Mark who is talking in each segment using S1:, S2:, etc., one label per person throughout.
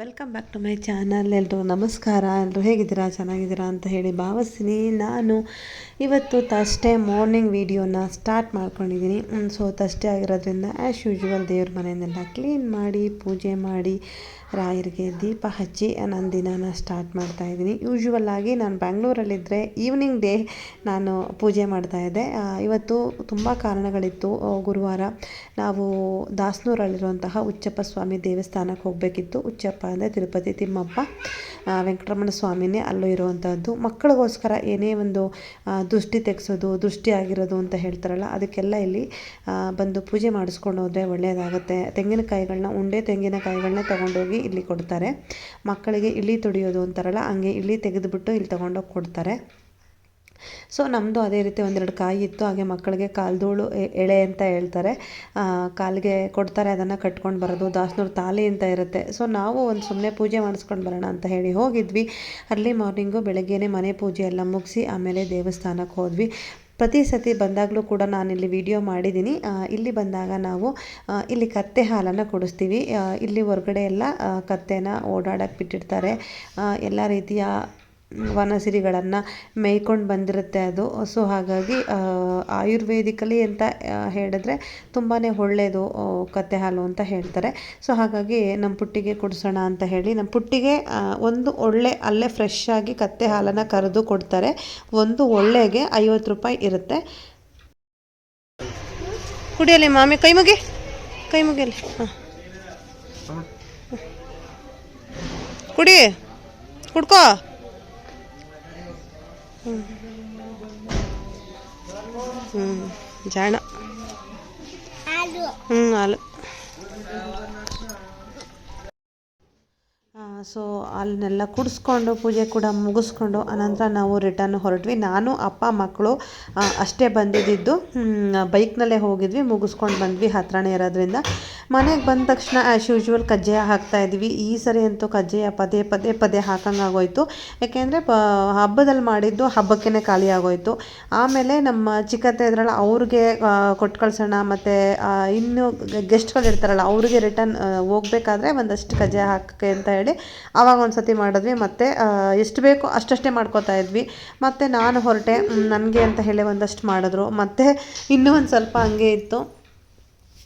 S1: Welcome back to my channel ಎಲ್ಲರೂ ನಮಸ್ಕಾರ. ಎಲ್ಲರೂ ಹೇಗಿದ್ದೀರಾ? ಚೆನ್ನಾಗಿದ್ದೀರಾ ಅಂತ ಹೇಳಿ ಭಾವಿಸ್ತೀನಿ. ನಾನು ಇವತ್ತು ತಷ್ಟೇ ಮಾರ್ನಿಂಗ್ ವೀಡಿಯೋನ ಸ್ಟಾರ್ಟ್ ಮಾಡ್ಕೊಂಡಿದ್ದೀನಿ. ಸೊ ತಷ್ಟೇ ಆಗಿರೋದ್ರಿಂದ ಆ್ಯಸ್ ಯೂಶ್ವಲ್ ದೇವ್ರ ಮನೆಯನ್ನೆಲ್ಲ ಕ್ಲೀನ್ ಮಾಡಿ, ಪೂಜೆ ಮಾಡಿ ರಾಯರಿಗೆ ದೀಪ ಹಚ್ಚಿ ನನ್ನ ದಿನಾನ ಸ್ಟಾರ್ಟ್ ಮಾಡ್ತಾ ಇದ್ದೀನಿ. ಯೂಶ್ವಲ್ ಆಗಿ ನಾನು ಬ್ಯಾಂಗ್ಳೂರಲ್ಲಿದ್ದರೆ ಈವ್ನಿಂಗ್ ಡೇ ನಾನು ಪೂಜೆ ಮಾಡ್ತಾ ಇದ್ದೆ. ಇವತ್ತು ತುಂಬ ಕಾರಣಗಳಿತ್ತು. ಗುರುವಾರ ನಾವು ದಾಸನೂರಲ್ಲಿರುವಂತಹ ಉಚ್ಚಪ್ಪ ಸ್ವಾಮಿ ದೇವಸ್ಥಾನಕ್ಕೆ ಹೋಗಬೇಕಿತ್ತು. ಉಚ್ಚಪ್ಪ ಅಂದರೆ ತಿರುಪತಿ ತಿಮ್ಮಪ್ಪ ವೆಂಕಟರಮಣ ಸ್ವಾಮಿನೇ ಅಲ್ಲೂ ಇರುವಂಥದ್ದು ಮಕ್ಕಳಿಗೋಸ್ಕರ ಏನೇ ಒಂದು ದೃಷ್ಟಿ ತೆಗೆಸೋದು, ದೃಷ್ಟಿ ಆಗಿರೋದು ಅಂತ ಹೇಳ್ತಾರಲ್ಲ, ಅದಕ್ಕೆಲ್ಲ ಇಲ್ಲಿ ಬಂದು ಪೂಜೆ ಮಾಡಿಸ್ಕೊಂಡು ಹೋದರೆ ಒಳ್ಳೆಯದಾಗುತ್ತೆ ತೆಂಗಿನಕಾಯಿಗಳನ್ನ ಉಂಡೆ ತೆಂಗಿನಕಾಯಿಗಳನ್ನ ತೊಗೊಂಡೋಗಿ ಇಲ್ಲಿ ಕೊಡ್ತಾರೆ. ಮಕ್ಕಳಿಗೆ ಇಳಿ ತೊಡಿಯೋದು ಅಂತಾರಲ್ಲ, ಹಂಗೆ ಇಳಿ ತೆಗೆದುಬಿಟ್ಟು ಇಲ್ಲಿ ತೊಗೊಂಡೋಗಿ ಕೊಡ್ತಾರೆ. ಸೊ ನಮ್ಮದು ಅದೇ ರೀತಿ ಒಂದೆರಡು ಕಾಯಿ ಇತ್ತು. ಹಾಗೆ ಮಕ್ಕಳಿಗೆ ಕಾಲ್ದೋಳು ಎಳೆ ಅಂತ ಹೇಳ್ತಾರೆ. ಕಾಲಿಗೆ ಕೊಡ್ತಾರೆ, ಅದನ್ನು ಕಟ್ಕೊಂಡು ಬರೋದು. ದಾಸನೂರು ತಾಲಿ ಅಂತ ಇರುತ್ತೆ. ಸೊ, ನಾವು ಒಂದು ಸುಮ್ಮನೆ ಪೂಜೆ ಮಾಡಿಸ್ಕೊಂಡು ಬರೋಣ ಅಂತ ಹೇಳಿ ಹೋಗಿದ್ವಿ. ಅರ್ಲಿ ಮಾರ್ನಿಂಗು ಬೆಳಗ್ಗೆನೇ ಮನೆ ಪೂಜೆ ಎಲ್ಲ ಮುಗಿಸಿ ಆಮೇಲೆ ದೇವಸ್ಥಾನಕ್ಕೆ ಹೋದ್ವಿ. ಪ್ರತಿ ಸತಿ ಬಂದಾಗಲೂ ಕೂಡ ನಾನಿಲ್ಲಿ ವಿಡಿಯೋ ಮಾಡಿದ್ದೀನಿ. ಇಲ್ಲಿ ಬಂದಾಗ ನಾವು ಇಲ್ಲಿ ಕತ್ತೆ ಹಾಲನ್ನು ಕೊಡಿಸ್ತೀವಿ. ಇಲ್ಲಿ ಹೊರಗಡೆ ಎಲ್ಲ ಕತ್ತೆನ ಓಡಾಡಕ್ಕೆ ಬಿಟ್ಟಿರ್ತಾರೆ. ಎಲ್ಲ ರೀತಿಯ ವನಸಿರಿಗಳನ್ನು ಮೇಯ್ಕೊಂಡು ಬಂದಿರುತ್ತೆ ಅದು. ಸೊ ಹಾಗಾಗಿ ಆಯುರ್ವೇದಿಕಲಿ ಅಂತ ಹೇಳಿದ್ರೆ ತುಂಬಾ ಒಳ್ಳೆಯದು ಕತ್ತೆ ಹಾಲು ಅಂತ ಹೇಳ್ತಾರೆ. ಸೊ ಹಾಗಾಗಿ ನಮ್ಮ ಪುಟ್ಟಿಗೆ ಕುಡಿಸೋಣ ಅಂತ ಹೇಳಿ ನಮ್ಮ ಪುಟ್ಟಿಗೆ ಒಂದು ಒಳ್ಳೆ ಅಲ್ಲೇ ಫ್ರೆಶ್ ಆಗಿ ಕತ್ತೆ ಹಾಲನ್ನು ಕರೆದು ಕೊಡ್ತಾರೆ. ಒಂದು ಒಳ್ಳೆಗೆ ಐವತ್ತು ರೂಪಾಯಿ ಇರುತ್ತೆ. ಕುಡಿಯಲಿ ಮಾಮಿ, ಕೈ ಮುಗಿ, ಕೈ ಮುಗಿಯಲಿ. ಹಾಂ. ಕುಡಿ, ಕುಡ್ಕೋ. ಜಾಣ ಹ್ಞೂ ಹಾಲು ಸೊ ಅಲ್ಲನ್ನೆಲ್ಲ ಕುಡಿಸ್ಕೊಂಡು ಪೂಜೆ ಕೂಡ ಮುಗಿಸ್ಕೊಂಡು ಅನಂತರ ನಾವು ರಿಟರ್ನ್ ಹೊರಟ್ವಿ. ನಾನು, ಅಪ್ಪ, ಮಕ್ಕಳು ಅಷ್ಟೇ ಬಂದಿದ್ದು. ಬೈಕ್ನಲ್ಲೇ ಹೋಗಿದ್ವಿ, ಮುಗಿಸ್ಕೊಂಡು ಬಂದ್ವಿ ಹತ್ರನೇ ಇರೋದ್ರಿಂದ. ಮನೆಗೆ ಬಂದ ತಕ್ಷಣ ಆ್ಯಸ್ ಯೂಶ್ವಲ್ ಕಜ್ಜಾಯ ಹಾಕ್ತಾ ಇದ್ವಿ. ಈ ಸರಿ ಅಂತೂ ಕಜ್ಜಾಯ ಪದೇ ಪದೇ ಪದೇ ಹಾಕಂಗಾಗೋಯ್ತು ಯಾಕೆಂದರೆ ಪ ಹಬ್ಬದಲ್ಲಿ ಮಾಡಿದ್ದು ಹಬ್ಬಕ್ಕೇ ಖಾಲಿ ಆಗೋಯ್ತು. ಆಮೇಲೆ ನಮ್ಮ ಚಿಕ್ಕತ್ತೆ ಇದ್ರಲ್ಲ, ಅವ್ರಿಗೆ ಕೊಟ್ಟು ಕಳ್ಸೋಣ ಮತ್ತು ಇನ್ನೂ ಗೆಸ್ಟ್ಗಳು ಇರ್ತಾರಲ್ಲ ಅವ್ರಿಗೆ ರಿಟರ್ನ್ ಹೋಗ್ಬೇಕಾದ್ರೆ ಒಂದಷ್ಟು ಕಜ್ಜಾಯ ಹಾಕಕ್ಕೆ ಅಂತ ಹೇಳಿ ಆವಾಗ ಒಂದು ಸತಿ ಮಾಡಿದ್ವಿ. ಮತ್ತು ಎಷ್ಟು ಬೇಕೋ ಅಷ್ಟಷ್ಟೇ ಮಾಡ್ಕೋತಾ ಇದ್ವಿ. ಮತ್ತು ನಾನು ಹೊರಟೆ ನನಗೆ ಅಂತ ಹೇಳಿ ಒಂದಷ್ಟು ಮಾಡಿದ್ರು. ಮತ್ತು ಇನ್ನೂ ಒಂದು ಸ್ವಲ್ಪ ಹಂಗೆ ಇತ್ತು.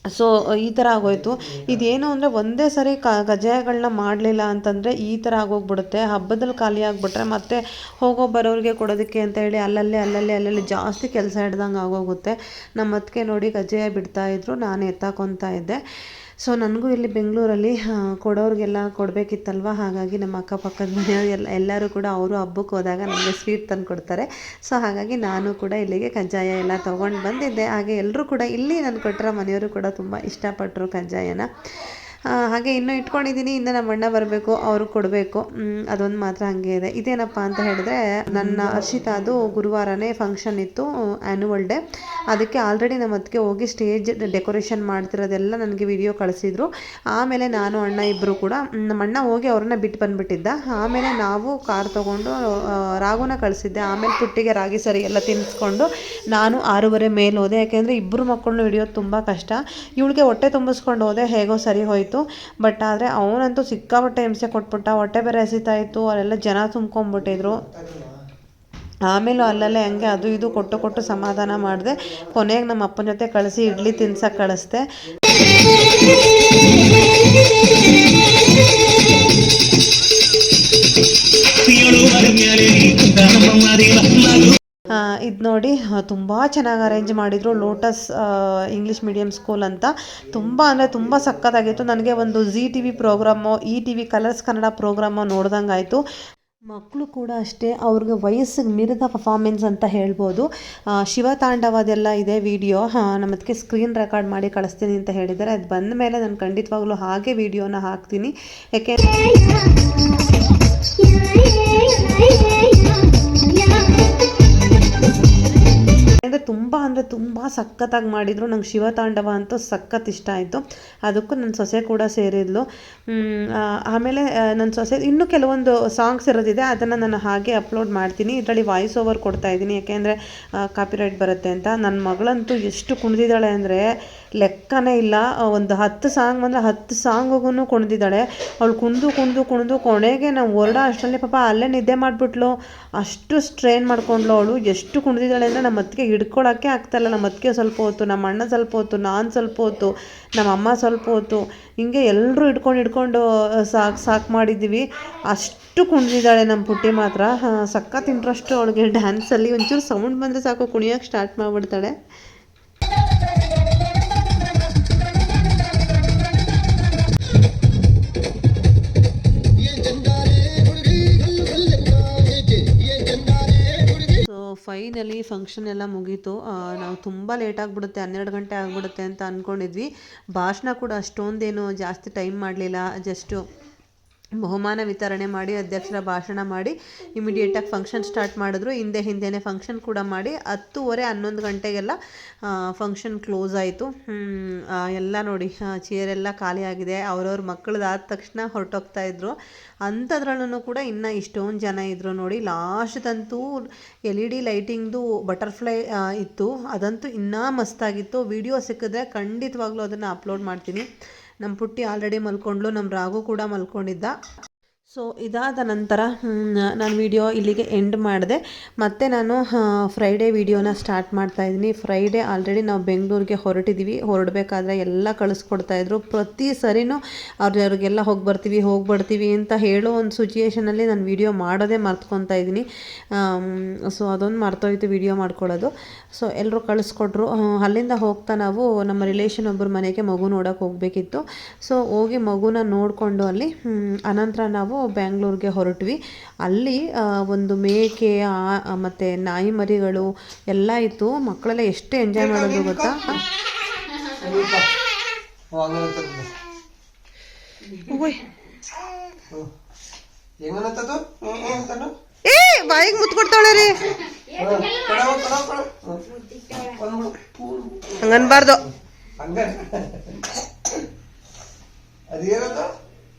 S1: ಸೊ ಈ ಥರ ಆಗೋಯ್ತು. ಇದೇನು ಅಂದರೆ ಒಂದೇ ಸರಿ ಕ ಕಜ್ಜಾಯಗಳನ್ನ ಮಾಡಲಿಲ್ಲ ಅಂತಂದರೆ ಈ ಥರ ಆಗೋಗ್ಬಿಡುತ್ತೆ. ಹಬ್ಬದಲ್ಲಿ ಖಾಲಿ ಆಗಿಬಿಟ್ರೆ ಮತ್ತೆ ಹೋಗೋ ಬರೋರಿಗೆ ಕೊಡೋದಕ್ಕೆ ಅಂತ ಹೇಳಿ ಅಲ್ಲಲ್ಲೇ, ಅಲ್ಲಲ್ಲಿ ಅಲ್ಲಲ್ಲಿ ಜಾಸ್ತಿ ಕೆಲಸ ಹಿಡ್ದಂಗೆ ಆಗೋಗುತ್ತೆ. ನಮ್ಮ ಅದಕ್ಕೆ ನೋಡಿ ಕಜ್ಜಾಯ ಬಿಡ್ತಾಯಿದ್ರು ನಾನು ಎತ್ತಾಕೊತಾ ಇದ್ದೆ. ಸೊ ನನಗೂ ಇಲ್ಲಿ ಬೆಂಗಳೂರಲ್ಲಿ ಕೊಡೋರಿಗೆಲ್ಲ ಕೊಡಬೇಕಿತ್ತಲ್ವ? ಹಾಗಾಗಿ ನಮ್ಮ ಅಕ್ಕಪಕ್ಕದ ಮನೆಯವ್ರು ಎಲ್ಲ, ಎಲ್ಲರೂ ಕೂಡ ಅವರು ಹಬ್ಬಕ್ಕೆ ಹೋದಾಗ ನನಗೆ ಸ್ವೀಟ್ ತಂದು ಕೊಡ್ತಾರೆ. ಸೊ ಹಾಗಾಗಿ ನಾನು ಕೂಡ ಇಲ್ಲಿಗೆ ಕಜ್ಜಾಯ ಎಲ್ಲ ತೊಗೊಂಡು ಬಂದಿದ್ದೆ. ಹಾಗೆ ಎಲ್ಲರೂ ಕೂಡ ಇಲ್ಲಿ ನಾನು ಕೊಟ್ಟಿರೋ ಮನೆಯವರು ಕೂಡ ತುಂಬ ಇಷ್ಟಪಟ್ಟರು ಕಜ್ಜಾಯನ. ಹಾಗೆ ಇನ್ನೂ ಇಟ್ಕೊಂಡಿದ್ದೀನಿ, ಇನ್ನು ನಮ್ಮ ಅಣ್ಣ ಬರಬೇಕು ಅವರು ಕೊಡಬೇಕು. ಅದೊಂದು ಮಾತ್ರ ಹಾಗೆ ಇದೆ. ಇದೇನಪ್ಪ ಅಂತ ಹೇಳಿದ್ರೆ, ನನ್ನ ಅರ್ಷಿತಾದು ಗುರುವಾರನೇ ಫಂಕ್ಷನ್ ಇತ್ತು ಆ್ಯನ್ಯುವಲ್ ಡೇ ಅದಕ್ಕೆ ಆಲ್ರೆಡಿ ನಮ್ಮ ಅದಕ್ಕೆ ಹೋಗಿ ಸ್ಟೇಜ್ ಡೆಕೋರೇಷನ್ ಮಾಡ್ತಿರೋದೆಲ್ಲ ನನಗೆ ವಿಡಿಯೋ ಕಳಿಸಿದ್ರು. ಆಮೇಲೆ ನಾನು, ಅಣ್ಣ ಇಬ್ಬರು ಕೂಡ ನಮ್ಮ ಅಣ್ಣ ಹೋಗಿ ಅವ್ರನ್ನ ಬಿಟ್ಟು ಬಂದುಬಿಟ್ಟಿದ್ದ. ಆಮೇಲೆ ನಾವು ಕಾರ್ ತೊಗೊಂಡು ರಾಗುನ ಕಳಿಸಿದ್ದೆ. ಆಮೇಲೆ ಪುಟ್ಟಿಗೆ ರಾಗಿ ಸರಿ ಎಲ್ಲ ತಿನ್ನಿಸ್ಕೊಂಡು ನಾನು ಆರೂವರೆ ಮೇಲೆ ಹೋದೆ. ಯಾಕೆಂದರೆ ಇಬ್ಬರು ಮಕ್ಕಳನ್ನ ಹಿಡಿಯೋದು ತುಂಬ ಕಷ್ಟ. ಇವಳಿಗೆ ಹೊಟ್ಟೆ ತುಂಬಿಸ್ಕೊಂಡು ಹೋದೆ, ಹೇಗೋ ಸರಿ ಹೋಯಿತು. ಬಟ್ ಆದರೆ ಅವನಂತೂ ಸಿಕ್ಕಾಪಟ್ಟೆ ಹಿಂಸೆ ಕೊಟ್ಬಿಟ್ಟ, ಹೊಟ್ಟೆ ಬೇರೆ ಇತ್ತು, ಅಲ್ಲೆಲ್ಲ ಜನ ತುಂಬ್ಕೊಂಡ್ಬಿಟ್ಟಿದ್ರು. ಆಮೇಲೂ ಅಲ್ಲಲ್ಲೇ ಹಂಗೆ ಅದು ಇದು ಕೊಟ್ಟು ಕೊಟ್ಟು ಸಮಾಧಾನ ಮಾಡಿದೆ. ಕೊನೆಗೆ ನಮ್ಮ ಅಪ್ಪನ ಜೊತೆ ಕಳಿಸಿ ಇಡ್ಲಿ ತಿನ್ಸಕ್ಕೆ ಕಳಿಸ್ದೆ. ಇದು ನೋಡಿ ತುಂಬ ಚೆನ್ನಾಗಿ ಅರೇಂಜ್ ಮಾಡಿದರು. ಲೋಟಸ್ ಇಂಗ್ಲೀಷ್ ಮೀಡಿಯಮ್ ಸ್ಕೂಲ್ ಅಂತ. ತುಂಬ ಅಂದರೆ ತುಂಬ ಸಕ್ಕತ್ತಾಗಿತ್ತು ನನಗೆ ಒಂದು Zee T V programme E T V Colors Kannada programme ನೋಡ್ದಂಗೆ ಆಯಿತು. ಮಕ್ಕಳು ಕೂಡ ಅಷ್ಟೇ, ಅವ್ರಿಗೆ ವಯಸ್ಸಿಗೆ ಮೀರಿದ ಪರ್ಫಾರ್ಮೆನ್ಸ್ ಅಂತ ಹೇಳ್ಬೋದು. ಶಿವತಾಂಡವದೆಲ್ಲ ಇದೆ ವಿಡಿಯೋ ನಮ್ಮ ಅದಕ್ಕೆ ಸ್ಕ್ರೀನ್ ರೆಕಾರ್ಡ್ ಮಾಡಿ ಕಳಿಸ್ತೀನಿ ಅಂತ ಹೇಳಿದ್ದಾರೆ. ಅದು ಬಂದ ಮೇಲೆ ನಾನು ಖಂಡಿತವಾಗ್ಲೂ ಹಾಗೆ ವಿಡಿಯೋನ ಹಾಕ್ತೀನಿ. ಯಾಕೆ ಅಂದರೆ ತುಂಬ ಸಖತ್ತಾಗಿ ಮಾಡಿದರು. ನಂಗೆ ಶಿವತಾಂಡವ ಅಂತೂ ಸಖತ್ ಇಷ್ಟ ಆಯಿತು. ಅದಕ್ಕೂ ನನ್ನ ಸೊಸೆ ಕೂಡ ಸೇರಿದ್ಲು. ಆಮೇಲೆ ನನ್ನ ಸೊಸೆ, ಇನ್ನೂ ಕೆಲವೊಂದು ಸಾಂಗ್ಸ್ ಇರೋದಿದೆ. ಅದನ್ನು ನಾನು ಹಾಗೆ ಅಪ್ಲೋಡ್ ಮಾಡ್ತೀನಿ. ಇದರಲ್ಲಿ ವಾಯ್ಸ್ ಓವರ್ ಕೊಡ್ತಾ ಇದ್ದೀನಿ ಯಾಕೆಂದರೆ ಕಾಪಿರೈಟ್ ಬರುತ್ತೆ ಅಂತ. ನನ್ನ ಮಗಳಂತೂ ಎಷ್ಟು ಕುಣಿದಿದ್ದಾಳೆ ಅಂದರೆ ಲೆಕ್ಕನೇ ಇಲ್ಲ. ಒಂದು ಹತ್ತು ಸಾಂಗ್ ಬಂದರೆ ಹತ್ತು ಸಾಂಗುಗೂ ಕುಣಿದಿದ್ದಾಳೆ. ಅವಳು ಕುಣಿದು ಕುಣಿದು ಕುಣಿದು ಕೊನೆಗೆ ನಾವು ಹೊರಡೋ ಅಷ್ಟರಲ್ಲಿ ಪಾಪ ಅಲ್ಲೇ ನಿದ್ದೆ ಮಾಡಿಬಿಟ್ಲು. ಅಷ್ಟು ಸ್ಟ್ರೈನ್ ಮಾಡ್ಕೊಂಡ್ಲು ಅವಳು. ಎಷ್ಟು ಕುಣಿದಿದ್ದಾಳೆ ಅಂದರೆ ನಮ್ಮ ಅತ್ತಿಗೆ ಹಿಡ್ಕೊಳಕ್ಕೆ ಆಗ್ತಾಯಿಲ್ಲ ನಮ್ಮ ಅತ್ತಿಗೆ ಸ್ವಲ್ಪ ಹೊತ್ತು, ನಮ್ಮ ಅಣ್ಣ ಸ್ವಲ್ಪ ಹೊತ್ತು, ನಾನು ಸ್ವಲ್ಪ ಹೊತ್ತು, ನಮ್ಮ ಅಮ್ಮ ಸ್ವಲ್ಪ ಹೊತ್ತು. ಹಿಂಗೆ ಎಲ್ಲರೂ ಹಿಡ್ಕೊಂಡು ಹಿಡ್ಕೊಂಡು ಸಾಕು ಸಾಕು ಮಾಡಿದ್ದೀವಿ. ಅಷ್ಟು ಕುಣಿದಿದ್ದಾಳೆ ನಮ್ಮ ಪುಟ್ಟಿ ಮಾತ್ರ. ಸಖತ್ ಇಂಟ್ರೆಸ್ಟು ಅವಳಿಗೆ ಡ್ಯಾನ್ಸಲ್ಲಿ ಒಂಚೂರು ಸೌಂಡ್ ಬಂದರೆ ಸಾಕು. ಕುಣಿಯೋಕ್ಕೆ ಸ್ಟಾರ್ಟ್ ಮಾಡಿಬಿಡ್ತಾಳೆ. ಫೈನಲಿ ಫಂಕ್ಷನ್ ಎಲ್ಲ ಮುಗೀತು. ನಾವು ತುಂಬ ಲೇಟ್ ಆಗಿಬಿಡುತ್ತೆ, ಹನ್ನೆರಡು ಗಂಟೆ ಆಗಿಬಿಡುತ್ತೆ ಅಂತ ಅಂದ್ಕೊಂಡಿದ್ವಿ ಭಾಷಣ ಕೂಡ ಅಷ್ಟೊಂದೇನು ಜಾಸ್ತಿ ಟೈಮ್ ಮಾಡಲಿಲ್ಲ ಜಸ್ಟು ಬಹುಮಾನ ವಿತರಣೆ ಮಾಡಿ, ಅಧ್ಯಕ್ಷರ ಭಾಷಣ ಮಾಡಿ ಇಮಿಡಿಯೇಟಾಗಿ ಫಂಕ್ಷನ್ ಸ್ಟಾರ್ಟ್ ಮಾಡಿದ್ರು. ಹಿಂದೆ ಹಿಂದೆನೇ ಫಂಕ್ಷನ್ ಕೂಡ ಮಾಡಿ, ಹತ್ತೂವರೆ ಹನ್ನೊಂದು ಗಂಟೆಗೆಲ್ಲ ಫಂಕ್ಷನ್ ಕ್ಲೋಸ್ ಆಯಿತು. ಎಲ್ಲ ನೋಡಿ ಚೇರ್ ಎಲ್ಲ ಖಾಲಿ ಆಗಿದೆ. ಅವ್ರವ್ರ ಮಕ್ಕಳದಾದ ತಕ್ಷಣ ಹೊರಟೋಗ್ತಾ ಇದ್ರು. ಅಂಥದ್ರಲ್ಲೂ ಕೂಡ ಇನ್ನೂ ಇಷ್ಟೊಂದು ಜನ ಇದ್ದರು ನೋಡಿ. ಲಾಸ್ಟ್ದಂತೂ ಎಲ್ ಇ ಡಿ ಲೈಟಿಂಗ್ದು ಬಟರ್ಫ್ಲೈ ಇತ್ತು. ಅದಂತೂ ಇನ್ನೂ ಮಸ್ತಾಗಿತ್ತು. ವಿಡಿಯೋ ಸಿಕ್ಕಿದ್ರೆ ಖಂಡಿತವಾಗ್ಲೂ ಅದನ್ನು ಅಪ್ಲೋಡ್ ಮಾಡ್ತೀನಿ. ನಮ್ಮ ಪುಟ್ಟಿ ಆಲ್ರೆಡಿ ಮಲ್ಕೊಂಡ್ಲು ನಮ್ಮ ರಾಘು ಕೂಡ ಮಲ್ಕೊಂಡಿದ್ದ. ಸೊ ಇದಾದ ನಂತರ ನಾನು ವಿಡಿಯೋ ಇಲ್ಲಿಗೆ ಎಂಡ್ ಮಾಡಿದೆ. ಮತ್ತೆ ನಾನು ಫ್ರೈಡೇ ವಿಡಿಯೋನ ಸ್ಟಾರ್ಟ್ ಮಾಡ್ತಾ ಇದ್ದೀನಿ. ಫ್ರೈಡೇ ಆಲ್ರೆಡಿ ನಾವು ಬೆಂಗಳೂರಿಗೆ ಹೊರಟಿದ್ದೀವಿ ಹೊರಡಬೇಕಾದ್ರೆ ಎಲ್ಲ ಕಳಿಸ್ಕೊಡ್ತಾಯಿದ್ರು ಪ್ರತಿ ಸರಿನೂ ಅವ್ರವ್ರಿಗೆಲ್ಲ ಹೋಗಿ ಬರ್ತೀವಿ ಹೋಗಿ ಬರ್ತೀವಿ ಅಂತ ಹೇಳೋ ಒಂದು ಸಿಚುಯೇಷನಲ್ಲಿ ನಾನು ವಿಡಿಯೋ ಮಾಡೋದೇ ಮರ್ತ್ಕೊತಾ ಇದ್ದೀನಿ. ಸೊ ಅದೊಂದು ಮರ್ತೋಯ್ತು ವಿಡಿಯೋ ಮಾಡ್ಕೊಳ್ಳೋದು. ಸೊ ಎಲ್ಲರೂ ಕಳಿಸ್ಕೊಟ್ರು. ಅಲ್ಲಿಂದ ಹೋಗ್ತಾ ನಾವು ನಮ್ಮ ರಿಲೇಷನ್ ಒಬ್ಬರ ಮನೆಗೆ ಮಗು ನೋಡೋಕೆ ಹೋಗಬೇಕಿತ್ತು. ಸೊ ಹೋಗಿ ಮಗುನ ನೋಡಿಕೊಂಡು ಅಲ್ಲಿ ಅನಂತರ ನಾವು ಬ್ಯಾಂಗ್ಳೂರಿಗೆ ಹೊರಟ್ವಿ. ಅಲ್ಲಿ ಒಂದು ಮೇಕೆ ಆ- ಮತ್ತು ನಾಯಿ ಮರಿಗಳು ಎಲ್ಲ ಇತ್ತು. ಮಕ್ಕಳೆಲ್ಲ ಎಷ್ಟು ಎಂಜಾಯ್ ಮಾಡೋದು ಗೊತ್ತಾ? ಏ ಬಾಯಿಗೆ ಮುತ್ಕೊಡ್ತಾಳೆ ರೀ. ಹಂಗನ್ಬಾರ್ದು.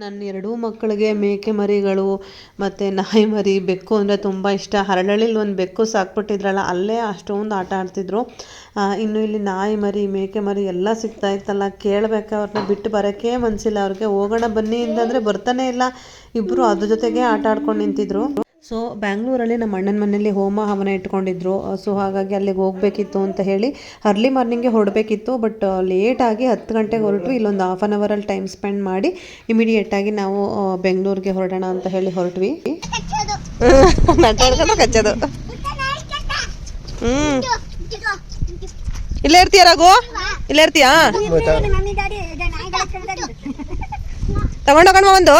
S1: ನನ್ನ ಎರಡೂ ಮಕ್ಕಳಿಗೆ ಮೇಕೆ ಮರಿಗಳು ಮತ್ತು ನಾಯಿ ಮರಿ, ಬೆಕ್ಕು ಅಂದರೆ ತುಂಬ ಇಷ್ಟ. ಹರಳಳ್ಳಿಲಿ ಒಂದು ಬೆಕ್ಕು ಸಾಕ್ಬಿಟ್ಟಿದ್ರಲ್ಲ, ಅಲ್ಲೇ ಅಷ್ಟೊಂದು ಆಟ ಆಡ್ತಿದ್ರು. ಇನ್ನು ಇಲ್ಲಿ ನಾಯಿ ಮರಿ, ಮೇಕೆ ಮರಿ ಎಲ್ಲ ಸಿಗ್ತಾ ಇತ್ತಲ್ಲ, ಕೇಳಬೇಕು ಅವ್ರನ್ನ ಬಿಟ್ಟು ಬರೋಕ್ಕೆ ಮನಸ್ಸಿಲ್ಲ ಅವ್ರಿಗೆ ಹೋಗೋಣ ಬನ್ನಿ ಅಂತಂದರೆ ಬರ್ತಾನೆ ಇಲ್ಲ. ಇಬ್ಬರು ಅದ್ರ ಜೊತೆಗೆ ಆಟ ಆಡ್ಕೊಂಡು ನಿಂತಿದ್ರು. ಸೊ ಬ್ಯಾಂಗ್ಳೂರಲ್ಲಿ ನಮ್ಮ ಅಣ್ಣನ ಮನೆಯಲ್ಲಿ ಹೋಮ ಹವನ ಇಟ್ಕೊಂಡಿದ್ರು. ಸೊ ಹಾಗಾಗಿ ಅಲ್ಲಿಗೆ ಹೋಗಬೇಕಿತ್ತು ಅಂತ ಹೇಳಿ ಅರ್ಲಿ ಮಾರ್ನಿಂಗ್ಗೆ ಹೊರಡಬೇಕಿತ್ತು. ಬಟ್ ಲೇಟಾಗಿ ಹತ್ತು ಗಂಟೆಗೆ ಹೊರಟು ಇಲ್ಲೊಂದು ಹಾಫ್ ಆನ್ ಅವರಲ್ಲಿ ಟೈಮ್ ಸ್ಪೆಂಡ್ ಮಾಡಿ ಇಮಿಡಿಯೇಟಾಗಿ ನಾವು ಬೆಂಗಳೂರಿಗೆ ಹೊರಡೋಣ ಅಂತ ಹೇಳಿ ಹೊರಟ್ವಿ. ಕಚ್ಚೋದು. ಹ್ಞೂ ಇಲ್ಲೇ ಇರ್ತೀಯ ರಾಘು? ಇಲ್ಲೇ ಇರ್ತೀಯಾ? ತಗೊಂಡೋಗೋಣ ಒಂದು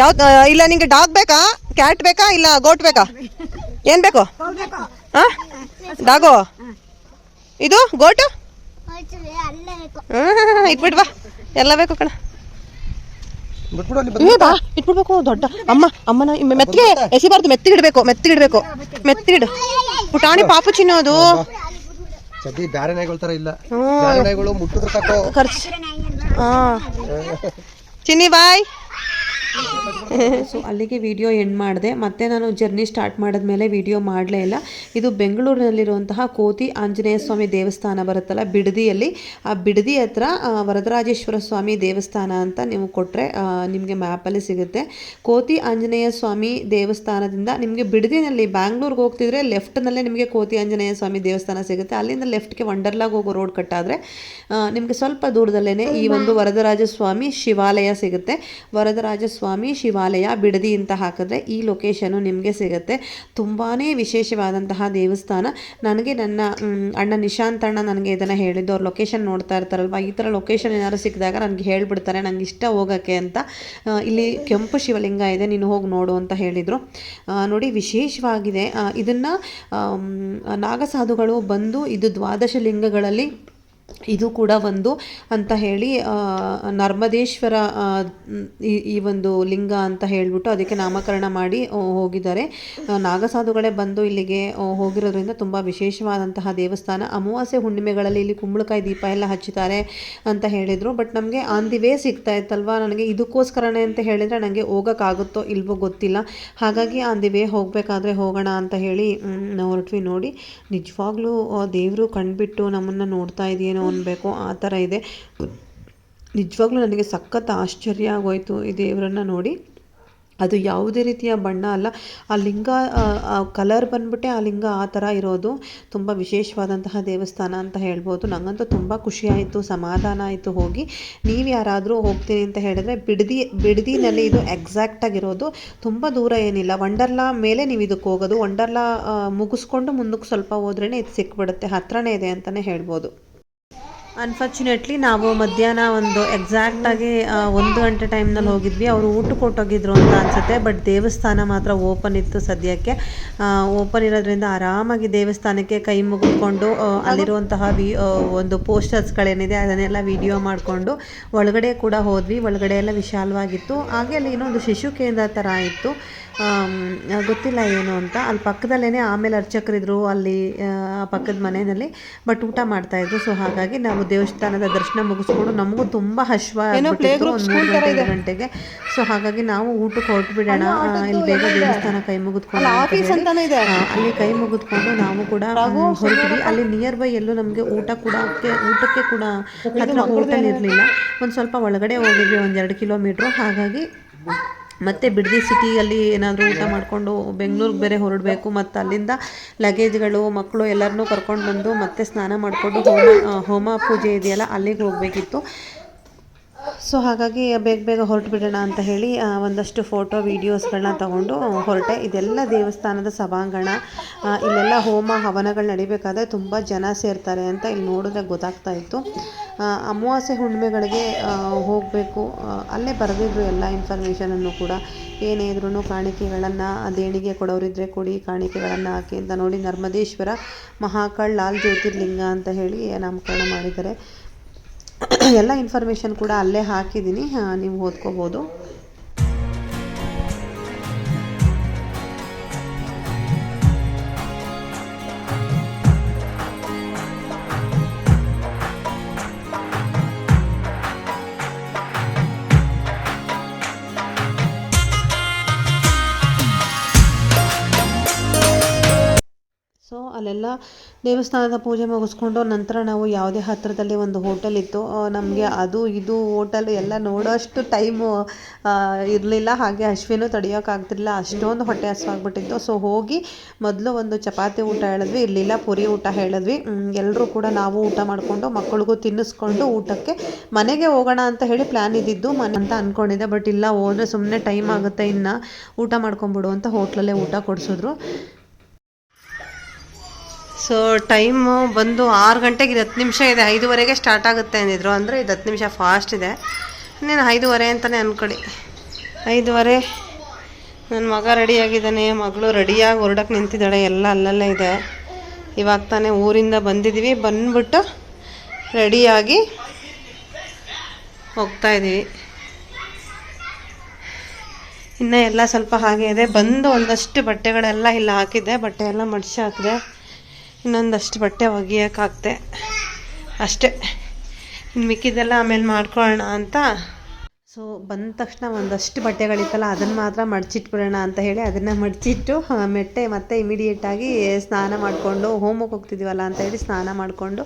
S1: ಯಾವ ಇಲ್ಲ, ನಿಂಗೆ ಡಾಗ್ ಬೇಕಾ? ಕ್ಯಾಟ್ ಬೇಕಾ ಇಲ್ಲ ಗೋಟ್ ಬೇಕಾ? ಏನ್ ಬೇಕು? ಹಾ? ಡಾಗು ಇದು ಗೋಟು ಇಟ್ಬಿಟ್ ಇಟ್ಬಿಡ್ವಾ ಎಲ್ಲ ಬೇಕು ಕಣ. ಬಾ ಇಟ್ಬಿಡ್ಬೇಕು ದೊಡ್ಡ. ಅಮ್ಮ ಅಮ್ಮನ ಮೆತ್ತಿಗೆ ಎಸಿಬಾರ್ದು ಮೆತ್ತಿಗಿಡ್ಬೇಕು ಮೆತ್ತಿಗಿಡ್ಬೇಕು ಮೆತ್ತಿಗಿಡು ಪುಟಾಣಿ ಪಾಪು ಚಿನ್ನೋದು
S2: ಚಡ್ಡಿ ಬ್ಯಾರೆ ನಾಯಿಗಳ ತರ ಇಲ್ಲ. ಬ್ಯಾರೆ ನಾಯಿಗಳು ಮುಟ್ಟಿದ್ರೆ ತಕೋ
S1: ಖರ್ಚು. ಹಾ. ಚಿನ್ನಿ ಬಾಯ್. ಸೊ ಅಲ್ಲಿಗೆ ವಿಡಿಯೋ ಎಂಡ್ ಮಾಡಿದೆ. ಮತ್ತೆ ನಾನು ಜರ್ನಿ ಸ್ಟಾರ್ಟ್ ಮಾಡಿದ್ಮೇಲೆ ವಿಡಿಯೋ ಮಾಡಲೇ ಇಲ್ಲ. ಇದು ಬೆಂಗಳೂರಿನಲ್ಲಿರುವಂತಹ ಕೋತಿ ಆಂಜನೇಯ ಸ್ವಾಮಿ ದೇವಸ್ಥಾನ ಬರುತ್ತಲ್ಲ, ಬಿಡದಿಯಲ್ಲಿ. ಆ ಬಿಡದಿ ಹತ್ರ ವರದರಾಜೇಶ್ವರ ಸ್ವಾಮಿ ದೇವಸ್ಥಾನ ಅಂತ ನೀವು ಕೊಟ್ಟರೆ ನಿಮಗೆ ಮ್ಯಾಪಲ್ಲಿ ಸಿಗುತ್ತೆ. ಕೋತಿ ಆಂಜನೇಯ ಸ್ವಾಮಿ ದೇವಸ್ಥಾನದಿಂದ ನಿಮಗೆ ಬಿಡದಿನಲ್ಲಿ ಬ್ಯಾಂಗ್ಳೂರ್ಗೆ ಹೋಗ್ತಿದ್ರೆ ಲೆಫ್ಟ್ನಲ್ಲೇ ನಿಮಗೆ ಕೋತಿ ಆಂಜನೇಯ ಸ್ವಾಮಿ ದೇವಸ್ಥಾನ ಸಿಗುತ್ತೆ. ಅಲ್ಲಿಂದ ಲೆಫ್ಟ್ಗೆ ವಂಡರ್ಲಾಗ್ ಹೋಗೋ ರೋಡ್ ಕಟ್ಟಾದರೆ ನಿಮಗೆ ಸ್ವಲ್ಪ ದೂರದಲ್ಲೇ ಈ ಒಂದು ವರದರಾಜ ಸ್ವಾಮಿ ಶಿವಾಲಯ ಸಿಗುತ್ತೆ. ವರದರಾಜ ಶಿವಾಲಯ ಬಿಡದಿ ಅಂತ ಹಾಕಿದ್ರೆ ಈ ಲೊಕೇಶನು ನಿಮಗೆ ಸಿಗುತ್ತೆ. ತುಂಬಾ ವಿಶೇಷವಾದಂತಹ ದೇವಸ್ಥಾನ. ನನಗೆ ನನ್ನ ಅಣ್ಣ ನಿಶಾಂತ್ ಅಣ್ಣ ನನಗೆ ಇದನ್ನು ಹೇಳಿದ್ದು, ಅವ್ರು ಲೊಕೇಶನ್ ನೋಡ್ತಾ ಇರ್ತಾರಲ್ವ? ಈ ಥರ ಲೊಕೇಶನ್ ಏನಾದ್ರು ಸಿಕ್ಕಿದಾಗ ನನಗೆ ಹೇಳ್ಬಿಡ್ತಾರೆ ನನಗೆ ಇಷ್ಟ ಹೋಗೋಕ್ಕೆ ಅಂತ. ಇಲ್ಲಿ ಕೆಂಪು ಶಿವಲಿಂಗ ಇದೆ, ನೀನು ಹೋಗಿ ನೋಡು ಅಂತ ಹೇಳಿದರು. ನೋಡಿ ವಿಶೇಷವಾಗಿದೆ. ಇದನ್ನು ನಾಗಸಾಧುಗಳು ಬಂದು ಇದು ದ್ವಾದಶ ಲಿಂಗಗಳಲ್ಲಿ ಇದು ಕೂಡ ಒಂದು ಅಂತ ಹೇಳಿ ನರ್ಮದೇಶ್ವರ ಈ ಒಂದು ಲಿಂಗ ಅಂತ ಹೇಳಿಬಿಟ್ಟು ಅದಕ್ಕೆ ನಾಮಕರಣ ಮಾಡಿ ಹೋಗಿದ್ದಾರೆ. ನಾಗಸಾಧುಗಳೇ ಬಂದು ಇಲ್ಲಿಗೆ ಹೋಗಿರೋದ್ರಿಂದ ತುಂಬ ವಿಶೇಷವಾದಂತಹ ದೇವಸ್ಥಾನ. ಅಮಾವಾಸ್ಯೆ ಹುಣ್ಣಿಮೆಗಳಲ್ಲಿ ಇಲ್ಲಿ ಕುಂಬಳಕಾಯಿ ದೀಪ ಎಲ್ಲ ಹಚ್ಚುತ್ತಾರೆ ಅಂತ ಹೇಳಿದರು. ಬಟ್ ನಮಗೆ ಆನ್ ದಿ ವೇ ಸಿಗ್ತಾ ಇತ್ತಲ್ವ? ನನಗೆ ಇದಕ್ಕೋಸ್ಕರನೇ ಅಂತ ಹೇಳಿದರೆ ನನಗೆ ಹೋಗೋಕ್ಕಾಗುತ್ತೋ ಇಲ್ವೋ ಗೊತ್ತಿಲ್ಲ. ಹಾಗಾಗಿ ಆನ್ ದಿ ವೇ ಹೋಗಬೇಕಾದ್ರೆ ಹೋಗೋಣ ಅಂತ ಹೇಳಿ ನಾವು ಹೊರಟ್ವಿ ನೋಡಿ. ನಿಜವಾಗ್ಲೂ ದೇವರು ಕಣ್ಬಿಟ್ಟು ನಮ್ಮನ್ನು ನೋಡ್ತಾ ಇದೆಯೇನೋ ಅನ್ಬೇಕು? ಆ ಥರ ಇದೆ. ನಿಜವಾಗ್ಲೂ ನನಗೆ ಸಖತ್ ಆಶ್ಚರ್ಯ ಆಗೋಯಿತು ಈ ದೇವರನ್ನು ನೋಡಿ. ಅದು ಯಾವುದೇ ರೀತಿಯ ಬಣ್ಣ ಅಲ್ಲ. ಆ ಲಿಂಗ ಕಲರ್ ಬಂದ್ಬಿಟ್ಟೆ ಆ ಲಿಂಗ ಆ ಥರ ಇರೋದು. ತುಂಬ ವಿಶೇಷವಾದಂತಹ ದೇವಸ್ಥಾನ ಅಂತ ಹೇಳ್ಬೋದು. ನನಗಂತೂ ತುಂಬ ಖುಷಿ ಆಯಿತು, ಸಮಾಧಾನ ಆಯಿತು ಹೋಗಿ. ನೀವು ಯಾರಾದರೂ ಹೋಗ್ತೀನಿ ಅಂತ ಹೇಳಿದ್ರೆ ಬಿಡದಿ, ಬಿಡದಿನಲ್ಲಿ ಇದು ಎಕ್ಸಾಕ್ಟಾಗಿರೋದು ತುಂಬ ದೂರ ಏನಿಲ್ಲ. ವಂಡರ್ಲಾ ಮೇಲೆ ನೀವು ಇದಕ್ಕೆ ಹೋಗೋದು. ವಂಡರ್ಲಾ ಮುಗಿಸ್ಕೊಂಡು ಮುಂದಕ್ಕೆ ಸ್ವಲ್ಪ ಹೋದ್ರೇ ಇದು ಸಿಕ್ಬಿಡುತ್ತೆ. ಹತ್ರನೇ ಇದೆ ಅಂತಲೇ ಹೇಳ್ಬೋದು. ಅನ್ಫಾರ್ಚುನೇಟ್ಲಿ ನಾವು ಮಧ್ಯಾಹ್ನ ಒಂದು ಎಕ್ಸಾಕ್ಟಾಗಿ ಒಂದು ಗಂಟೆ ಟೈಮ್ನಲ್ಲಿ ಹೋಗಿದ್ವಿ. ಅವರು ಊಟಕ್ಕೆ ಕೊಟ್ಟೋಗಿದ್ರು ಅಂತ ಅನಿಸುತ್ತೆ ಬಟ್ ದೇವಸ್ಥಾನ ಮಾತ್ರ ಓಪನ್ ಇತ್ತು ಸದ್ಯಕ್ಕೆ. ಓಪನ್ ಇರೋದ್ರಿಂದ ಆರಾಮಾಗಿ ದೇವಸ್ಥಾನಕ್ಕೆ ಕೈ ಮುಗಿದುಕೊಂಡು ಅಲ್ಲಿರುವಂತಹ ವಿ ಒಂದು ಪೋಸ್ಟರ್ಸ್ಗಳೇನಿದೆ ಅದನ್ನೆಲ್ಲ ವಿಡಿಯೋ ಮಾಡಿಕೊಂಡು ಒಳಗಡೆ ಕೂಡ ಹೋದ್ವಿ. ಒಳಗಡೆ ಎಲ್ಲ ವಿಶಾಲವಾಗಿತ್ತು. ಹಾಗೆ ಅಲ್ಲಿ ಇನ್ನೊಂದು ಶಿಶು ಕೇಂದ್ರ ಥರ ಇತ್ತು. ಗೊತ್ತಿಲ್ಲ ಏನು ಅಂತ. ಅಲ್ಲಿ ಪಕ್ಕದಲ್ಲೇ ಆಮೇಲೆ ಅರ್ಚಕರಿದ್ರು ಅಲ್ಲಿ ಆ, ಪಕ್ಕದ ಮನೆಯಲ್ಲಿ ಬಟ್ ಊಟ ಮಾಡ್ತಾ ಇದ್ರು. ಸೊ ಹಾಗಾಗಿ ನಾವು ದೇವಸ್ಥಾನದ ದರ್ಶನ ಮುಗಿಸ್ಕೊಂಡು ನಮಗೂ ತುಂಬಾ ಹಶ್ವ ಆಗ್ಬಿಟ್ಟಿತ್ತು ಒಂದು ಮೂರು ಗಂಟೆಗೆ. ಸೊ ಹಾಗಾಗಿ ನಾವು ಊಟಕ್ಕೆ ಹೊರಟು ಬಿಡೋಣ ಇಲ್ಲಿ ಬೇಗ ದೇವಸ್ಥಾನ ಕೈ ಮುಗಿದ್ಕೊಂಡು ಅಲ್ಲಿ ಕೈ ಮುಗಿದ್ಕೊಂಡು ನಾವು ಕೂಡ ಹೊರಟಿವಿ. ಅಲ್ಲಿ ನಿಯರ್ ಬೈ ಎಲ್ಲೂ ನಮಗೆ ಊಟ ಕೂಡ ಊಟಕ್ಕೆ ಕೂಡ ಹತ್ರ ಹೋಟೆಲ್ ಇರಲಿಲ್ಲ. ಒಂದು ಸ್ವಲ್ಪ ಒಳಗಡೆ ಹೋಗಿದ್ವಿ ಒಂದು ಎರಡು ಕಿಲೋಮೀಟ್ರು. ಹಾಗಾಗಿ ಮತ್ತೆ ಬಿಡದಿ ಸಿಟಿಯಲ್ಲಿ ಏನಾದರೂ ಊಟ ಮಾಡಿಕೊಂಡು ಬೆಂಗಳೂರಿಗೆ ಬೇರೆ ಹೊರಡಬೇಕು, ಮತ್ತು ಅಲ್ಲಿಂದ ಲಗೇಜ್ಗಳು ಮಕ್ಕಳು ಎಲ್ಲರನ್ನೂ ಕರ್ಕೊಂಡು ಬಂದು ಮತ್ತೆ ಸ್ನಾನ ಮಾಡಿಕೊಂಡು ಹೋಮ ಹೋಮ ಪೂಜೆ ಇದೆಯಲ್ಲ ಅಲ್ಲಿಗೆ ಹೋಗಬೇಕಿತ್ತು. ಸೊ ಹಾಗಾಗಿ, ಬೇಗ ಬೇಗ ಹೊರಟು ಬಿಡೋಣ ಅಂತ ಹೇಳಿ ಒಂದಷ್ಟು ಫೋಟೋ ವೀಡಿಯೋಸ್ಗಳನ್ನ ತಗೊಂಡು ಹೊರಟೆ. ಇದೆಲ್ಲ ದೇವಸ್ಥಾನದ ಸಭಾಂಗಣ. ಇಲ್ಲೆಲ್ಲ ಹೋಮ, ಹವನಗಳು ನಡಿಬೇಕಾದ್ರೆ ತುಂಬ ಜನ ಸೇರ್ತಾರೆ ಅಂತ ಇಲ್ಲಿ ನೋಡಿದ್ರೆ ಗೊತ್ತಾಗ್ತಾ ಇತ್ತು. ಅಮಾವಾಸ್ಯೆ ಹುಣ್ಣಿಮೆಗಳಿಗೆ ಹೋಗಬೇಕು. ಅಲ್ಲೇ ಬರೆದಿದ್ರು ಎಲ್ಲ ಇನ್ಫಾರ್ಮೇಷನನ್ನು ಕೂಡ. ಏನೇ ಇದ್ರೂ ಕಾಣಿಕೆಗಳನ್ನು ದೇಣಿಗೆ ಕೊಡೋರಿದ್ದರೆ ಕೊಡಿ, ಕಾಣಿಕೆಗಳನ್ನು ಹಾಕಿ ಅಂತ ನೋಡಿ ನರ್ಮದೇಶ್ವರ ಮಹಾಕಾಳ್ ಲಾಲ್ ಜ್ಯೋತಿರ್ಲಿಂಗ ಅಂತ ಹೇಳಿ ನಾಮಕರಣ ಮಾಡಿದ್ದಾರೆ. ಎಲ್ಲ ಇನ್ಫಾರ್ಮೇಷನ್ ಕೂಡ ಅಲ್ಲೇ ಹಾಕಿದ್ದೀನಿ ನೀವು ಓದ್ಕೋಬೋದು. ಸೊ ಅಲ್ಲೆಲ್ಲ ದೇವಸ್ಥಾನದ ಪೂಜೆ ಮುಗಿಸ್ಕೊಂಡು ನಂತರ ನಾವು ಯಾವುದೇ ಹತ್ತಿರದಲ್ಲಿ ಒಂದು ಹೋಟೆಲ್ ಇತ್ತು. ನಮಗೆ ಅದು, ಇದು ಹೋಟೆಲ್ ಎಲ್ಲ ನೋಡೋಷ್ಟು ಟೈಮು ಇರಲಿಲ್ಲ. ಹಾಗೆ ಅಶ್ವಿನೂ ತಡೆಯೋಕ್ಕಾಗ್ತಿರ್ಲಿಲ್ಲ ಅಷ್ಟೊಂದು ಹೊಟ್ಟೆ ಹಸುವಾಗ್ಬಿಟ್ಟಿತ್ತು ಸೊ ಹೋಗಿ ಮೊದಲು ಒಂದು ಚಪಾತಿ ಊಟ ಹೇಳಿದ್ವಿ, ಇರಲಿಲ್ಲ, ಪುರಿ ಊಟ ಹೇಳಿದ್ವಿ. ಎಲ್ಲರೂ ಕೂಡ ನಾವು ಊಟ ಮಾಡಿಕೊಂಡು ಮಕ್ಕಳಿಗೂ ತಿನ್ನಿಸ್ಕೊಂಡು ಊಟಕ್ಕೆ ಮನೆಗೆ ಹೋಗೋಣ ಅಂತ ಹೇಳಿ ಪ್ಲ್ಯಾನ್ ಇದ್ದಿದ್ದು. ಮನೆ ಅಂತ ಅಂದ್ಕೊಂಡಿದ್ದೆ ಬಟ್ ಇಲ್ಲ, ಹೋದರೆ ಸುಮ್ಮನೆ ಟೈಮ್ ಆಗುತ್ತೆ ಇನ್ನು. ಊಟ ಮಾಡ್ಕೊಂಬಿಡು ಅಂತ ಹೋಟ್ಲಲ್ಲೇ ಊಟ ಕೊಡಿಸಿದ್ರು. ಸೊ ಟೈಮು ಬಂದು ಆರು ಗಂಟೆಗೆ ಇದು ಹತ್ತು ನಿಮಿಷ ಇದೆ. ಐದುವರೆಗೆ ಸ್ಟಾರ್ಟ್ ಆಗುತ್ತೆ ಅಂದಿದ್ರು. ಅಂದರೆ ಇದು ಹತ್ತು ನಿಮಿಷ ಫಾಸ್ಟ್ ಇದೆ. ಇನ್ನೇನು ಐದುವರೆ ಅಂತಲೇ ಅಂದ್ಕೊಳ್ಳಿ ಐದುವರೆ. ನನ್ನ ಮಗ ರೆಡಿಯಾಗಿದ್ದಾನೆ ಮಗಳು ರೆಡಿಯಾಗಿ ಹೊರಡಕ್ಕೆ ನಿಂತಿದ್ದಾಳೆ. ಎಲ್ಲ ಅಲ್ಲಲ್ಲೇ ಇದೆ. ಇವಾಗ ತಾನೇ ಊರಿಂದ ಬಂದಿದ್ದೀವಿ ಬಂದ್ಬಿಟ್ಟು ರೆಡಿಯಾಗಿ ಹೋಗ್ತಾ ಇದ್ದೀವಿ ಇನ್ನು ಎಲ್ಲ ಸ್ವಲ್ಪ ಹಾಗೆ ಇದೆ. ಬಂದು ಒಂದಷ್ಟು ಬಟ್ಟೆಗಳೆಲ್ಲ ಇಲ್ಲ ಹಾಕಿದ್ದೆ. ಬಟ್ಟೆ ಎಲ್ಲ ಮಡಿಸಿ ಹಾಕಿದೆ. ಇನ್ನೊಂದಷ್ಟು ಬಟ್ಟೆ ಒಗಿಯೋಕ್ಕಾಗ್ತೆ. ಅಷ್ಟೇ. ಇನ್ನು ಮಿಕ್ಕಿದ್ದೆಲ್ಲ ಆಮೇಲೆ ಮಾಡ್ಕೊಳ್ಳೋಣ ಅಂತ. ಸೊ ಬಂದ ತಕ್ಷಣ ಒಂದಷ್ಟು ಬಟ್ಟೆಗಳಿತ್ತಲ್ಲ ಅದನ್ನು ಮಾತ್ರ ಮಡಚಿಟ್ಬಿಡೋಣ ಅಂತ ಹೇಳಿ ಅದನ್ನು ಮಡಚಿಟ್ಟು ಮೆಟ್ಟೆ ಮತ್ತೆ ಇಮಿಡಿಯೇಟಾಗಿ ಸ್ನಾನ ಮಾಡಿಕೊಂಡು ಹೋಮಕ್ಕೆ ಹೋಗ್ತಿದ್ದೀವಲ್ಲ ಅಂತ ಹೇಳಿ ಸ್ನಾನ ಮಾಡಿಕೊಂಡು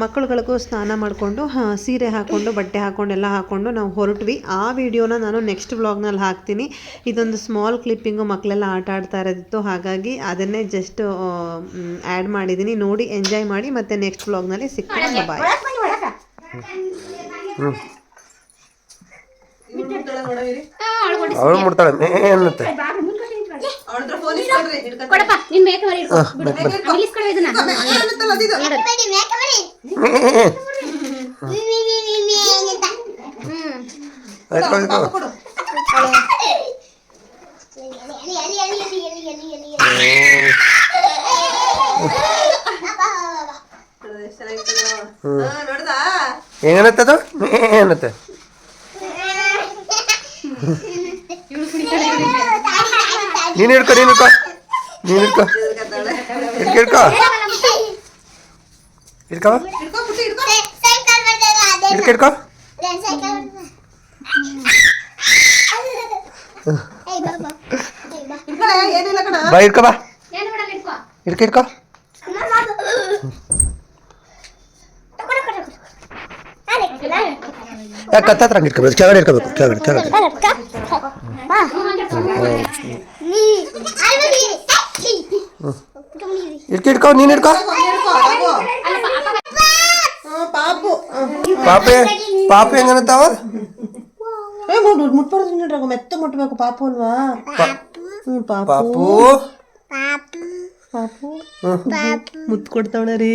S1: ಮಕ್ಕಳುಗಳಿಗೂ ಸ್ನಾನ ಮಾಡಿಕೊಂಡು ಸೀರೆ ಹಾಕ್ಕೊಂಡು ಬಟ್ಟೆ ಹಾಕ್ಕೊಂಡು ಎಲ್ಲ ಹಾಕ್ಕೊಂಡು ನಾವು ಹೊರಟ್ವಿ. ಆ ವಿಡಿಯೋನ ನಾನು ನೆಕ್ಸ್ಟ್ ವ್ಲಾಗ್ನಲ್ಲಿ ಹಾಕ್ತೀನಿ. ಇದೊಂದು ಸ್ಮಾಲ್ ಕ್ಲಿಪ್ಪಿಂಗು ಮಕ್ಕಳೆಲ್ಲ ಆಟ ಆಡ್ತಾ ಇರೋದಿತ್ತು. ಹಾಗಾಗಿ ಅದನ್ನೇ ಜಸ್ಟ್ ಆ್ಯಡ್ ಮಾಡಿದ್ದೀನಿ. ನೋಡಿ ಎಂಜಾಯ್ ಮಾಡಿ ಮತ್ತು ನೆಕ್ಸ್ಟ್ ವ್ಲಾಗ್ನಲ್ಲಿ ಸಿಕ್ಕೋಣ ಬಾಯ್
S2: ಅವಳು ಮುಡ್ತಾಳೆ
S3: ಕೊಡಪ್ಪ ನಿನ್ ಮೇಕ ಮರಿ ಇಟ್ಕೊ. ಬಿಡು. ನಿಲ್ಲಿಸ್ಕೊಡು ಇದನ್ನ.
S2: ಆಯ್ತು ಆಯ್ತು. ಏನತ್ತದು ಏನತ್ತೆ ನೀನು ಹಿಡ್ಕೊ ನೀನು ಹಿಡ್ಕೊ. ನೀನು ಹಿಡ್ಕೊ. ಹಿಡ್ಕೊ ಹಿಡ್ಕೊ. ಹಿಡ್ಕೊ. ಹಿಡ್ಕೊ ಹಿಡ್ಕೊ. ಬಾ ಹಿಡ್ಕೊ ಬಾ. ಹಿಡ್ಕೊ ಹಿಡ್ಕೊ. ಕತ್ತತ್ರ ಹಂಗೆ ಇಟ್ಕೋಬೇಕು ಕೆಳಗಡೆ ಇಟ್ಕೋಬೇಕು ಕೆಳಗಡೆ ಕೆಳಗಡೆ. ಹಿಡ್ಕೊ ಹಿಡ್ಕೊ ನೀನು ಹಿಡ್ಕೊ
S1: ಪಾಪು
S2: ಪಾಪೆ ಪಾಪೆ ಹೆಂಗನತ್ತಾವ
S1: ಏ ಮುಟ್ಬಾರ್ದು ನೋಡ್ರಾಗ ಮೆತ್ತ ಮುಟ್ಬೇಕು ಪಾಪು ಅಲ್ವಾ? ಪಾಪು.
S2: ಪಾಪು.
S1: ಪಾಪು. ಕೊಡ್ತಾವಣ ರೀ.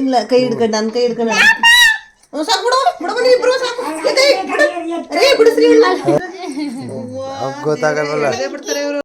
S1: ಇಲ್ಲ ಕೈ ಹಿಡ್ಕೊಂಡು ನನ್ನ ಕೈ ಹಿಡ್ಕೊಂಡು
S2: ಗೊತ್ತಾಗಲ್ವಲ್ಲ.
S1: ಬಿಡ್ತಾರೆ ಇವರು.